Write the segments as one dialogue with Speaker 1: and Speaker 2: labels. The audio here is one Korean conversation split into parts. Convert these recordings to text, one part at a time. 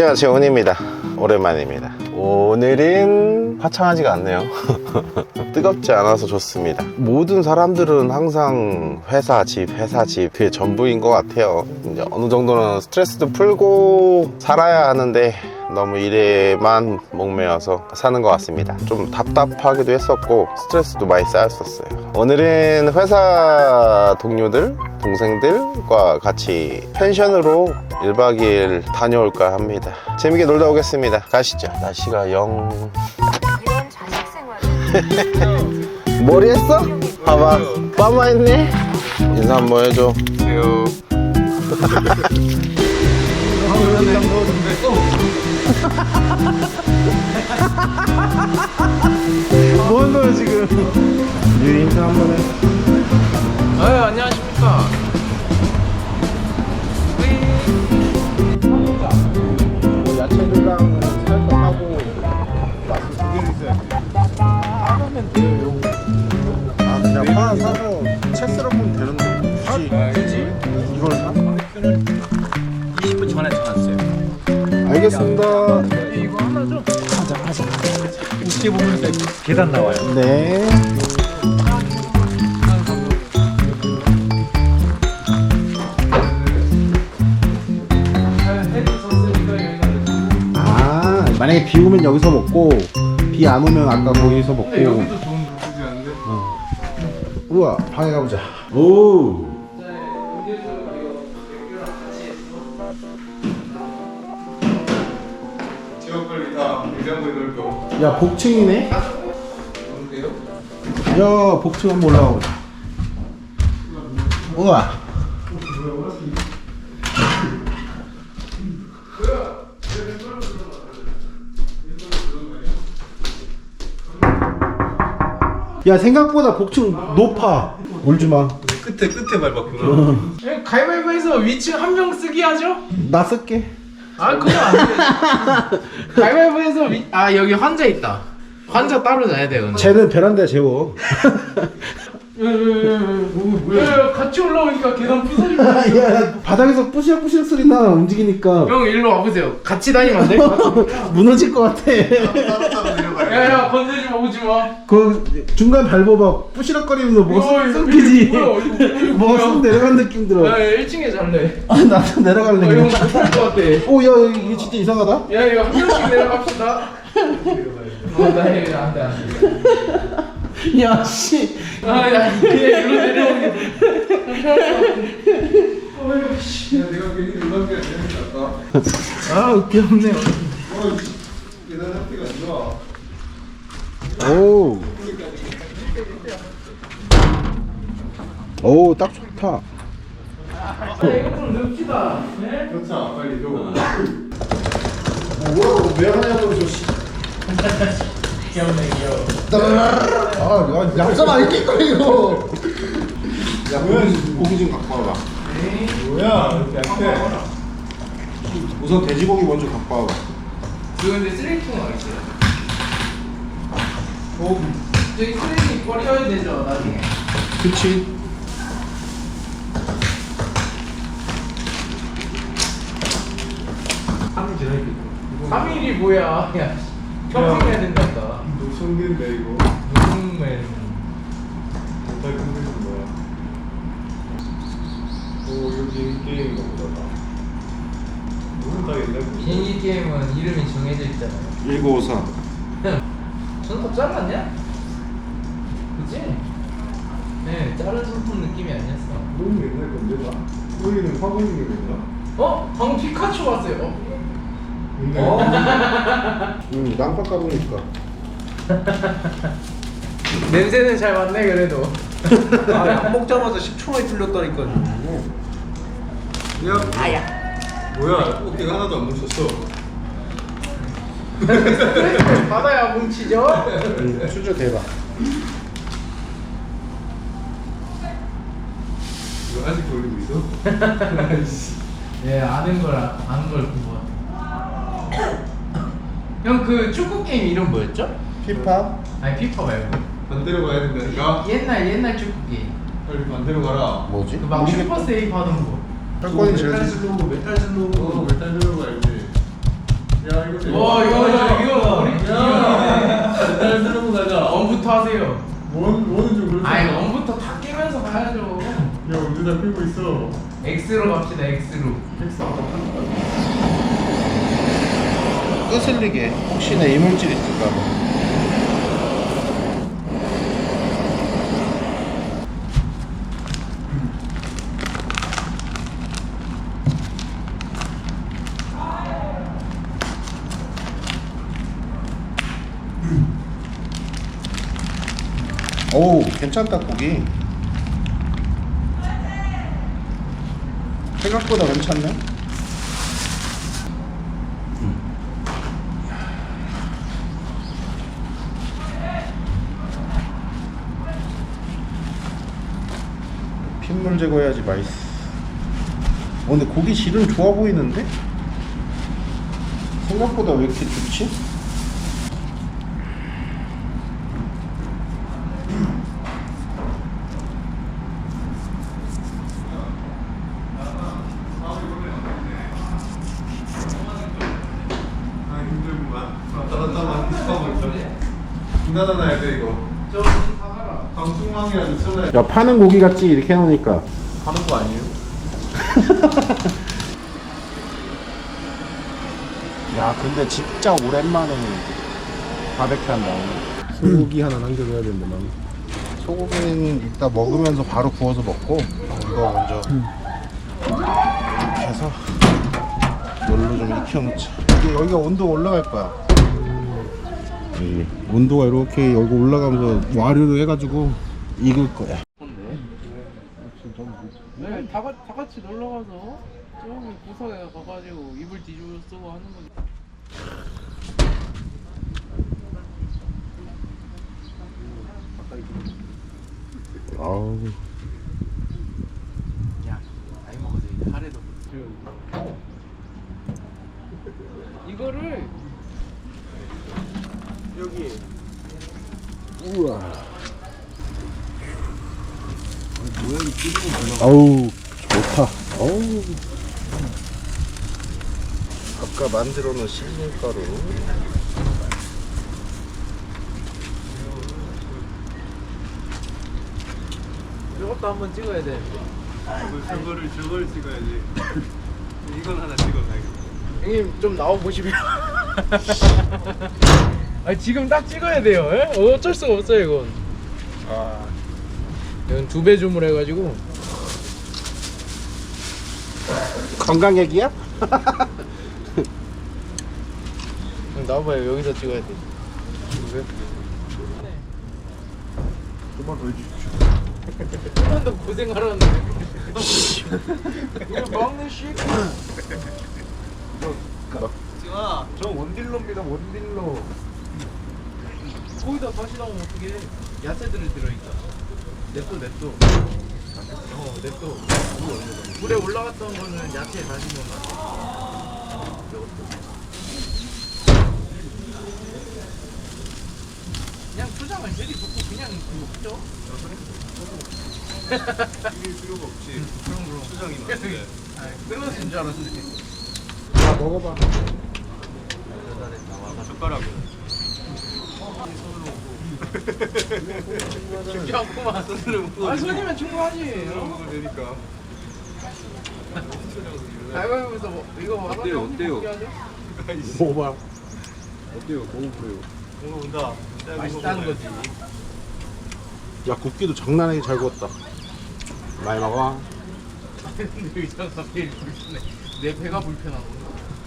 Speaker 1: 안녕하세요. 훈입니다. 오랜만입니다. 오늘은 화창하지가 않네요. 뜨겁지 않아서 좋습니다. 모든 사람들은 항상 회사 집 회사 집 그게 전부인 것 같아요. 이제 어느 정도는 스트레스도 풀고 살아야 하는데 너무 일에만 목매어서 사는 것 같습니다. 좀 답답하기도 했었고 스트레스도 많이 쌓였었어요. 오늘은 회사 동료들, 동생들과 같이 펜션으로 1박 2일 다녀올까 합니다. 재밌게 놀다 오겠습니다. 가시죠. 날씨가 영...
Speaker 2: 이런 자식 생활을
Speaker 1: 머리 했어? 봐봐. 빠마 했네? 인사 한번 해줘. 안녕하세요. 뭐 하는 거야 지금? 유 인사 한번 해.
Speaker 3: 아유 안녕하십니까 어떻게 보면 계단 나와요.
Speaker 1: 네. 아 만약에 비 오면 여기서 먹고 비 안 오면 아까 거기서 먹고.
Speaker 3: 여기도 좋은 물이지 않는데?
Speaker 1: 우와 방에 가보자. 오
Speaker 3: 냉장고에 넣을 거
Speaker 1: 야 복층이네? 야 복층 한번 올라가 보자. 우와. 야 생각보다 복층 높아. 울지마.
Speaker 3: 끝에 끝에 밟았구나. 가위바위보에서 위층 한 명 쓰기 하죠?
Speaker 1: 나 쓸게.
Speaker 3: 아 그거 안돼 가위바위보에서 위... 아 여기 환자 있다. 환자 따로 놔야 돼 근데
Speaker 1: 쟤는 베란다에 재워
Speaker 3: 뭐야? 같이 올라오니까 계단 부서지고
Speaker 1: 야 바닥에서 뿌시락뿌시락 소리 나 움직이니까.
Speaker 3: 형 일로 와보세요. 같이 다니면 안 돼?
Speaker 1: 무너질 것 같아.
Speaker 3: 야야 건들지 마 오지 마.
Speaker 1: 그 중간 밟아봐 뿌시락거리면서 뭐가
Speaker 3: 이거,
Speaker 1: 쏟기지.
Speaker 3: 이거 뭐야, 이거, 이거
Speaker 1: 뭐가
Speaker 3: 뭐야?
Speaker 1: 쑥 내려간 느낌 들어
Speaker 3: 야 1층에 잘래
Speaker 1: 아 나도 내려갈래
Speaker 3: 어, 형
Speaker 1: 그냥.
Speaker 3: 못할 것 같아.
Speaker 1: 오 야 이게 진짜 이상하다?
Speaker 3: 야 이거 한 명씩 내려갑시다. 어나 안돼 안돼
Speaker 1: 야 씨
Speaker 3: 아나 그냥 일로 내려오는 게
Speaker 4: 야, 내가 괜히 놀란 게 아니야.
Speaker 1: 아 귀엽네
Speaker 4: 어, 계단 안 좋아.
Speaker 1: 오. 오, 딱 좋다.
Speaker 3: 이거 좀 넣읍시다 네?
Speaker 4: 그렇자, 빨리 줘.
Speaker 1: 뭐라고 왜 하냐고 저 씨.
Speaker 3: 귀여워
Speaker 1: 아, 야, 얌성 아니겠 이거.
Speaker 4: 야, 뭐야, 고기 좀 갖고 와봐. 뭐야, 이렇게 할 때. 우선 돼지고기 먼저 갖고 와봐.
Speaker 3: 이거 근데 쓰레기통 어디 있어요?
Speaker 4: 고기.
Speaker 3: 저기 쓰레기 버려야 되죠 나중에
Speaker 4: 그치.
Speaker 3: 3일이 뭐야 야 평생 해야 된다니까
Speaker 4: 노성인데, 이거.
Speaker 3: 무슨 말
Speaker 4: 못할 컨텐츠 뭐야. 오, 이거 비행기 게임인가 보다. 누군 다 옛날
Speaker 3: 비행기 게임은 이름이 정해져 있잖아요
Speaker 4: 1953.
Speaker 3: 손톱 잘랐냐? 그치? 네 자른 손톱 느낌이 아니었어
Speaker 4: 너무 옛날 건데, 나? 여기는 화분이 있나?
Speaker 3: 어? 방금 피카츄 봤어요 어?
Speaker 4: 근데.
Speaker 1: 응, 낭파 까보니까.
Speaker 3: 냄새는 잘 맡네 그래도
Speaker 4: 아, 약 먹자마자 10초 만에 뚫렸다니까. 야,
Speaker 3: 아야
Speaker 4: 뭐야, 어깨가 하나도 안 뭉쳤어.
Speaker 3: 받아야 뭉치죠?
Speaker 1: 응, 수저 대박.
Speaker 4: 이거 아직 돌리고 있어? 아이씨.
Speaker 3: 예 아는 걸 아- 아는 걸 구분 형 그 축구 게임 이름 뭐였죠?
Speaker 1: 피파?
Speaker 3: 아니 피파 말고
Speaker 4: 반대로 가야 된다니까?
Speaker 3: 옛날 옛날 축구 게임
Speaker 4: 빨리 반대로 가라.
Speaker 1: 뭐지?
Speaker 3: 그 막 슈퍼 세이브 하던
Speaker 1: 거할 거니 제일
Speaker 4: 메탈 슬로우, 메탈 슬로우, 메탈 슬로우 알지?
Speaker 3: 와 이거 이거 이거 우리 잘 들어보 가자. 엄부터 하세요.
Speaker 4: 원, 원은 좀 그렇지.
Speaker 3: 아이 엄부터 다 깨면서 가야죠.
Speaker 4: 야, 우리다 끌고 있어.
Speaker 3: X로 갑시다 X로.
Speaker 1: 끄슬리게 혹시나 이물질 있을까 봐. 오 괜찮다 고기. 생각보다 괜찮네 핏물 제거해야지 맛있어 어, 근데 고기 질은 좋아 보이는데? 생각보다 왜 이렇게 좋지?
Speaker 4: 아, 힘들구만. 왔다 갔다 많이 하고 있어. 중단하 놔야 돼, 이거.
Speaker 3: 저 사가라.
Speaker 4: 야
Speaker 1: 파는 고기 같지? 이렇게 해놓으니까.
Speaker 4: 하는 거 아니에요?
Speaker 1: 야 근데 진짜 오랜만에 바베큐 한다.
Speaker 4: 소고기 하나 남겨둬야 되는데, 만
Speaker 1: 소고기는 이따 먹으면서 바로 구워서 먹고 이거 먼저 이렇게 해서 열로 좀 익혀놓자 이게 여기가 온도 올라갈 거야. 이 온도가 이렇게 여기 올라가면서 와류를 해가지고 익을 거야
Speaker 3: 네, 다, 같- 다 같이 놀러 가서 저기 구석에 가가지고 이불 뒤집어 쓰고 하는 거지.
Speaker 1: 아우
Speaker 3: 야, 나이 먹어서 이제 하래도. 이거를
Speaker 1: 아우 좋다 어우 아까 만들어 놓은 시즈닝 가루
Speaker 3: 이것도 한번 찍어야 돼.
Speaker 4: 저거를, 저걸 찍어야지. 이건 하나 찍어놔야겠다.
Speaker 3: 형님 좀 나와 보시면. 아 지금 딱 찍어야 돼요. 예? 어쩔 수가 없어요 이건.
Speaker 1: 아
Speaker 3: 이건 두 배 주문해가지고.
Speaker 1: 건강 얘기야?
Speaker 3: 형 나와봐요 여기서 찍어야 돼.
Speaker 4: 좀만 더 해주십시오.
Speaker 3: 조금 더 고생하라는데. 이거 먹는 씨. 지아, 저 원딜로입니다 원딜로. 거기다 다시 나오면 어떻게? 야채들이 들어있다. 냅둬 냅둬. 어 냅둬. 물에 올라갔던 거는 야채 다시 넣으면 그냥 초장을 제리 붓고 그냥 그거 죠
Speaker 4: 이게 필요가 없지.
Speaker 3: 그럼 그럼.
Speaker 4: 수정이 맞는데.
Speaker 3: 끊어진 줄 알았는데.
Speaker 1: 야 먹어봐
Speaker 4: 젓가락은.
Speaker 3: 쉽지 않구만.
Speaker 4: 손으로 먹고.
Speaker 3: 아 손이면 충분하지.
Speaker 4: 손으로 먹으면 되니까.
Speaker 3: 가위바위보에서 뭐, 이거 와서
Speaker 4: 어때요? 어때요?
Speaker 1: 먹어봐
Speaker 4: 어때요? 먹어보래요. 먹어본다.
Speaker 3: 맛있다는 거지.
Speaker 1: 야 굽기도 장난하게 잘 구웠다 많이 먹어
Speaker 3: 근데 의자가 제일 불편해. 내 배가 불편하고.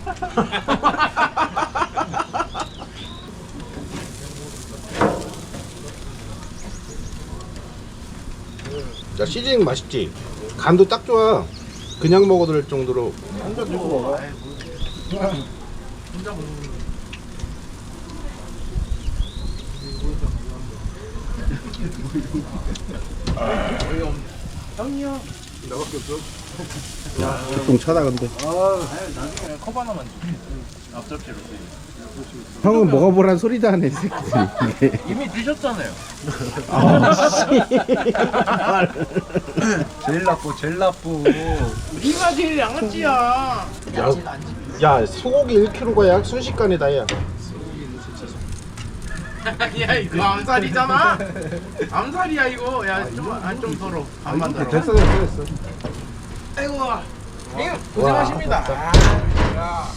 Speaker 1: 야 시즈닝 맛있지? 간도 딱 좋아 그냥 먹어도 될 정도로
Speaker 3: 혼자 주고 먹어. 혼자 먹는. 형이요.
Speaker 4: 나밖에 없어?
Speaker 1: 보통 차다 근데
Speaker 3: 나중에 컵 하나만 줘. 앞접시로.
Speaker 1: 형은 먹어보란 소리도 안 해, 이 새끼들.
Speaker 3: 이미 드셨잖아요.
Speaker 4: 제일 나쁘, 제일 나쁘.
Speaker 3: 네가 제일 양아치야.
Speaker 1: 야, 야 소고기 1kg가 약 순식간이다 야
Speaker 3: 야 이거 암살이잖아. 암살이야 이거. 야좀좀 덜어. 반만 덜어.
Speaker 1: 됐어 됐어 됐어
Speaker 3: 아이고. 형님 고생하십니다. 아,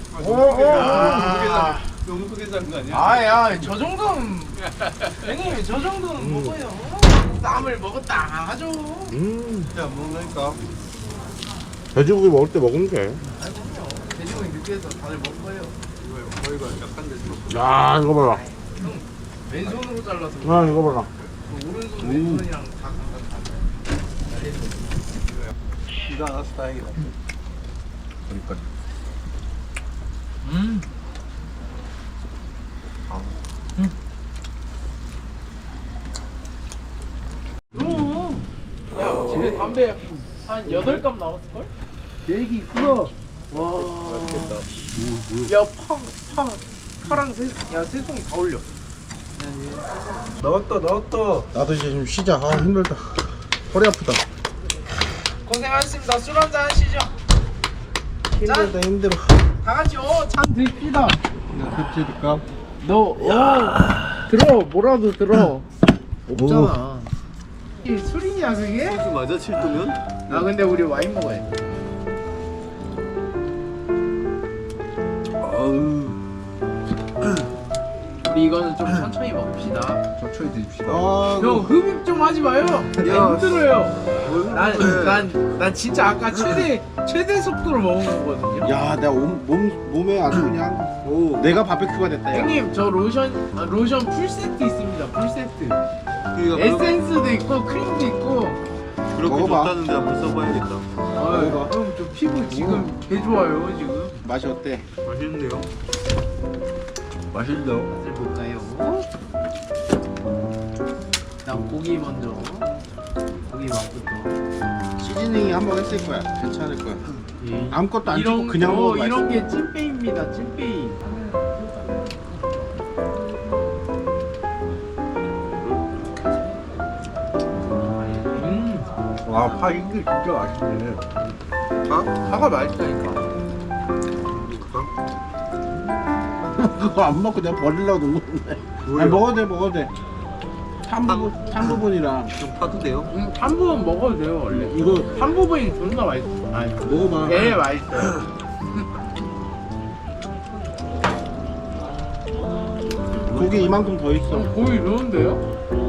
Speaker 3: 아,
Speaker 4: 너무 크게 산거 아니야?
Speaker 3: 아야 저 정도는 형님 저 정도는 먹어요. 땀을 먹었다 하죠.
Speaker 1: 음
Speaker 4: 야, 먹으니까.
Speaker 1: 돼지고기 먹을 때 먹으면 돼
Speaker 3: 돼지고기 느끼해서 다들 먹어요.
Speaker 4: 거기가 약한 데서.
Speaker 1: 야 이거 봐라
Speaker 3: 왼손으로 잘라서
Speaker 1: 아 이거 봐라
Speaker 3: 오른손 왼손이랑 다 감각 다.
Speaker 4: 비가 안 와서 다행이다. 그러니까.
Speaker 3: 음. 야, 집에 담배 한 8갑 나왔을걸? 내기 끊어. 와. 야, 파, 파, 파랑 새, 야, 새송이 다 올려.
Speaker 4: 나왔다, 나왔다.
Speaker 1: 나도 이제 좀 쉬자 아 힘들다 허리 아프다
Speaker 3: 고생하셨습니다. 술 한잔 하시죠.
Speaker 1: 힘들다 힘들어
Speaker 3: 다 같이, 어, 잔 드립시다.
Speaker 4: 야, 캡치니까.
Speaker 3: 너, 어, 들어, 뭐라도 들어. 없잖아. 이 술이냐, 그게?
Speaker 4: 맞아, 7도면?
Speaker 3: 아 근데 우리 와인 먹어야 돼. 우리 이거는 좀 천천히 먹읍시다.
Speaker 4: 천천히 드십시다.
Speaker 1: 아
Speaker 3: 형 흡입 좀 하지 마요.
Speaker 4: 야,
Speaker 3: 힘들어요. 난 난 난 진짜 아까 최대 최대 속도로 먹은 거거든요.
Speaker 1: 야, 내가 몸, 몸, 몸에 아주 그냥 오, 내가 바베큐가 됐다 야.
Speaker 3: 형님 저 로션 아, 로션 풀 세트 있습니다. 풀 세트.
Speaker 4: 그러니까
Speaker 3: 에센스도 있고 크림도 있고.
Speaker 4: 그렇게
Speaker 1: 먹어봐.
Speaker 4: 좋다는데 한번 써봐야겠다.
Speaker 3: 아, 형저 피부 지금 개 좋아요 지금.
Speaker 1: 맛이 어때?
Speaker 4: 맛있네요. 맛있다.
Speaker 3: 맛 을 볼까요? 일단 고기 먼저. 고기 맛부터.
Speaker 1: 시즈닝이 한 번 했을 거야. 괜찮을 거야.
Speaker 3: 예.
Speaker 1: 아무것도 안
Speaker 3: 이런
Speaker 1: 찍고 그냥
Speaker 3: 어,
Speaker 1: 먹어도
Speaker 3: 이런 게 찐빼입니다 찐빼이 음
Speaker 4: 와, 파 이게 진짜 맛있네.
Speaker 3: 파가 맛있다니까
Speaker 1: 그거 안 먹고 내가 버리려고 놓은 건데. 아니, 먹어도 돼, 먹어도 돼. 탄 부분, 탄 부분이라.
Speaker 4: 좀 파도 돼요?
Speaker 3: 음, 한 부분 먹어도 돼요 원래
Speaker 1: 이거
Speaker 3: 한 부분이 존나 맛있어 아니
Speaker 1: 먹어봐.
Speaker 3: 예 맛있어요
Speaker 1: 고기 이만큼 더 있어.
Speaker 3: 좀 고기 좋은데요?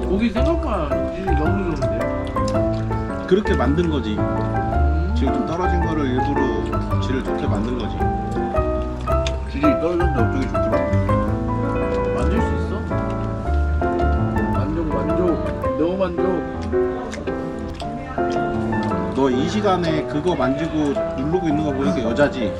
Speaker 3: 고기 생각보다 질이 너무 좋은데
Speaker 1: 그렇게 만든 거지.
Speaker 3: 음.
Speaker 1: 지금 좀 떨어진 거를 일부러 질을 좋게 만든 거지.
Speaker 4: 질이 떨어졌는데 어쩌기 좋더라.
Speaker 3: 만질 수 있어? 만족 만족 너무 만족
Speaker 1: 너 이 시간에 그거 만지고 누르고 있는 거 보니까 여자지.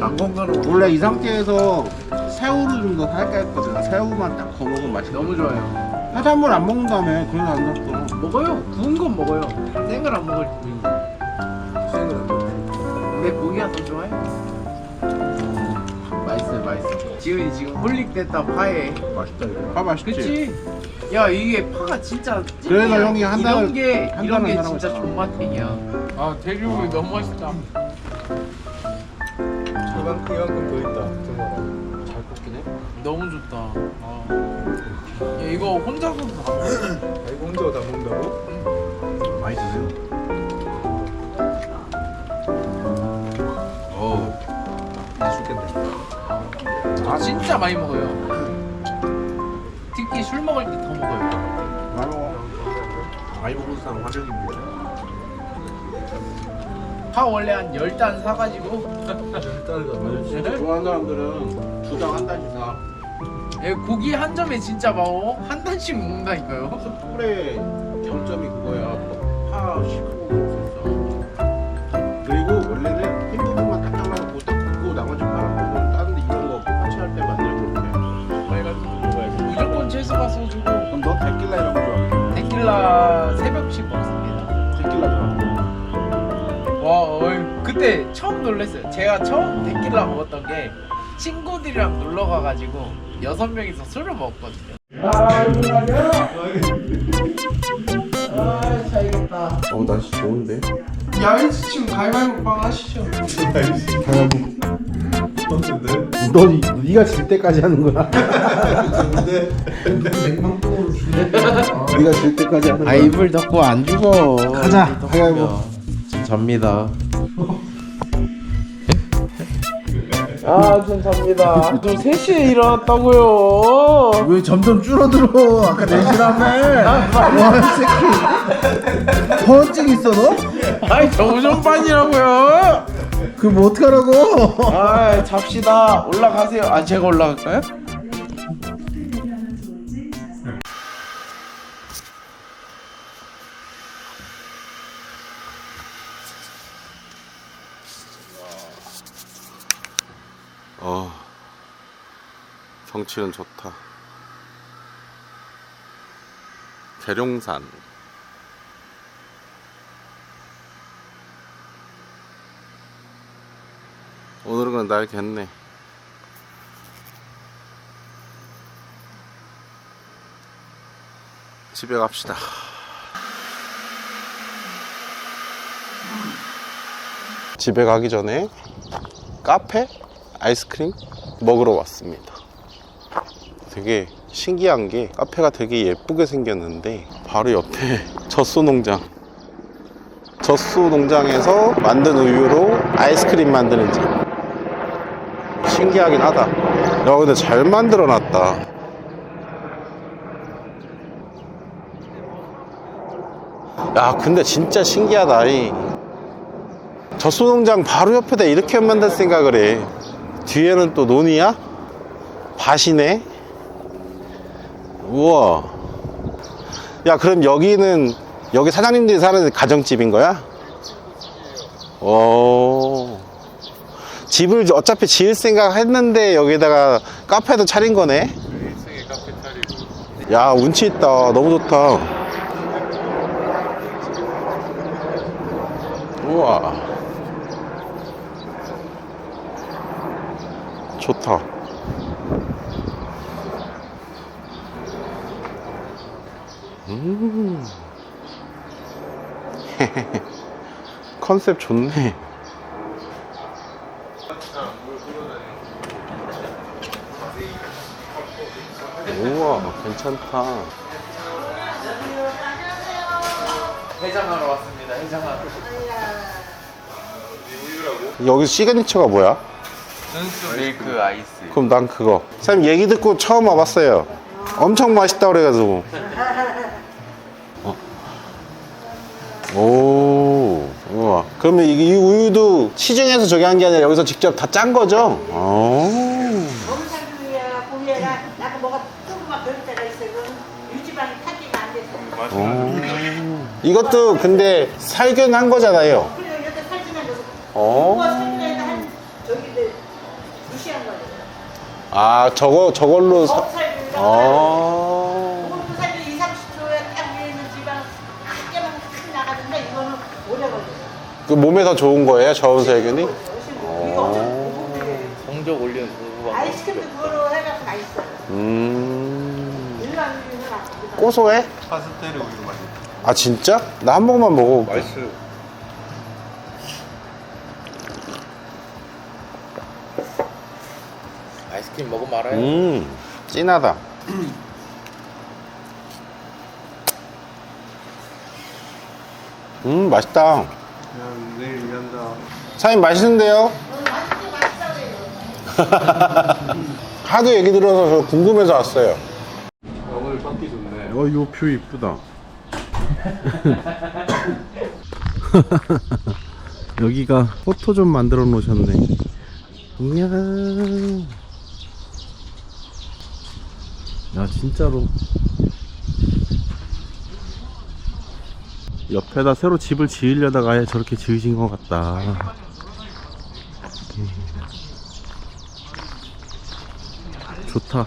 Speaker 4: 당건가로
Speaker 1: 원래 이 상태에서 새우를 좀 더 살까 했거든. 새우만 딱더 먹으면 맛있어.
Speaker 3: 너무 좋아요
Speaker 1: 해산물 안 먹는다며. 그래서 안 샀어.
Speaker 3: 먹어요 구운 건 먹어요 생을 안 먹을 뿐
Speaker 4: 생을
Speaker 3: 지훈이 지금 홀릭됐다 파에
Speaker 4: 맛있다, 이거.
Speaker 1: 파 맛있지?
Speaker 3: 그치? 야 이게 파가 진짜
Speaker 1: 그래서
Speaker 3: 찐이야.
Speaker 1: 형이 한
Speaker 3: 이런
Speaker 1: 달을-
Speaker 3: 게
Speaker 1: 한
Speaker 3: 이런 게 진짜 존맛탱이야 아 돼지고기 너무 맛있다
Speaker 4: 이만큼, 이만큼 더 있다. 잘 해.
Speaker 3: 너무 좋다 아. 야 이거 혼자서도 다 먹어
Speaker 4: 아, 이거 혼자 다 먹는다고?
Speaker 1: 많이 드세요.
Speaker 3: 아 진짜 많이 먹어요 특히 술 먹을 때 더 먹어요
Speaker 1: 많이 먹어.
Speaker 4: 많이 먹은 사람 화력입니다.
Speaker 3: 파 원래 한 10단 사가지고
Speaker 1: 좋아하는 사람들은 주당 한 단씩 사.
Speaker 3: 예, 고기 한 점에 진짜 막어 한 단씩 먹는다니까요
Speaker 1: 숯불의 경점이 그거야. 파 시커멓
Speaker 3: 새벽씩 먹습니다
Speaker 1: 데킬라 좋아.
Speaker 3: 와 어이, 그때 처음 놀랐어요 제가 처음 데킬라 먹었던 게 친구들이랑 놀러 가가지고 여섯 명이서 술을 먹었거든요 아 자이겠다
Speaker 1: 어 날씨 좋은데?
Speaker 3: 야인스 지금 가위바위보 빵 하시죠
Speaker 5: 너 네가 질 때까지 하는 거야. 네가 질 때까지 하는
Speaker 3: 아 입을 덮고 안 죽어
Speaker 5: 가자. 가위바위보.
Speaker 3: 접니다 아전 접니다 저 3시에 일어났다고요
Speaker 5: 왜 점점 줄어들어? 아까 4시라며. 와이 새끼. 허언증 있어 너?
Speaker 3: 아이 정전반이라고요
Speaker 5: 그럼 뭐 어떡하라고?
Speaker 3: 아 잡시다 올라가세요 아 제가 올라갈까요?
Speaker 1: 경치는 좋다. 계룡산. 오늘은 그냥 날 겠네. 집에 갑시다. 집에 가기 전에 카페 아이스크림 먹으러 왔습니다. 되게 신기한 게 카페가 되게 예쁘게 생겼는데 바로 옆에 젖소 농장. 젖소 농장에서 만든 우유로 아이스크림 만드는 집. 신기하긴 하다. 야, 근데 잘 만들어 놨다. 야, 근데 진짜 신기하다. 이. 젖소 농장 바로 옆에다 이렇게 만들 생각을 해. 뒤에는 또 논이야? 밭이네? 우와. 야, 그럼 여기는, 여기 사장님들이 사는 가정집인 거야? 오. 집을 어차피 지을 생각 했는데 여기다가 카페도 차린 거네? 야, 운치 있다. 너무 좋다. 우와. 좋다. 음. 컨셉 좋네. 우와, 괜찮다.
Speaker 3: 해장하러 왔습니다 해장하러
Speaker 1: 여기 시그니처가 뭐야?
Speaker 3: 순수 밀크 아이스
Speaker 1: 그럼 난 그거. 쌤 얘기 듣고 처음 와봤어요. 엄청 맛있다 그래가지고. 오, 우와. 그러면 이, 이 우유도 시중에서 저기 한 게 아니라 여기서 직접 다 짠 거죠? 오.
Speaker 6: 검사주야 고기에다 나도 뭐가 조금만 그럴 때가 있어 그럼 유지방이 타지가 안 돼서
Speaker 1: 오. 이것도 근데 살균한 거잖아요.
Speaker 6: 그리고
Speaker 1: 어.
Speaker 6: 한 저기들 무시한
Speaker 1: 아, 저거, 저걸로. 사... 어.
Speaker 6: 그
Speaker 1: 몸에 더 좋은 거예요, 저온
Speaker 6: 고급이에요
Speaker 3: 성적 올리는 그거
Speaker 6: 아이스크림도 그거로 해갖고 맛있어요
Speaker 1: 음.
Speaker 6: 일반 우유는 안 됩니다.
Speaker 1: 고소해?
Speaker 5: 파스텔 우유 맛.
Speaker 1: 아, 진짜? 나한 번만 먹어볼게.
Speaker 5: 맛있어요.
Speaker 3: 아이스크림 먹으면 말아요
Speaker 1: 음, 진하다. 음, 맛있다.
Speaker 5: 야, 내일 일한다.
Speaker 1: 사장님 맛있는데요? 하도 얘기 들어서 저 궁금해서 왔어요.
Speaker 5: 오늘 받기 좋네.
Speaker 1: 어, 이표 이쁘다. 여기가 포토 좀 만들어 놓으셨네. 이야. 야, 진짜로. 옆에다 새로 집을 지으려다가 저렇게 지으신 것 같다. 음. 좋다.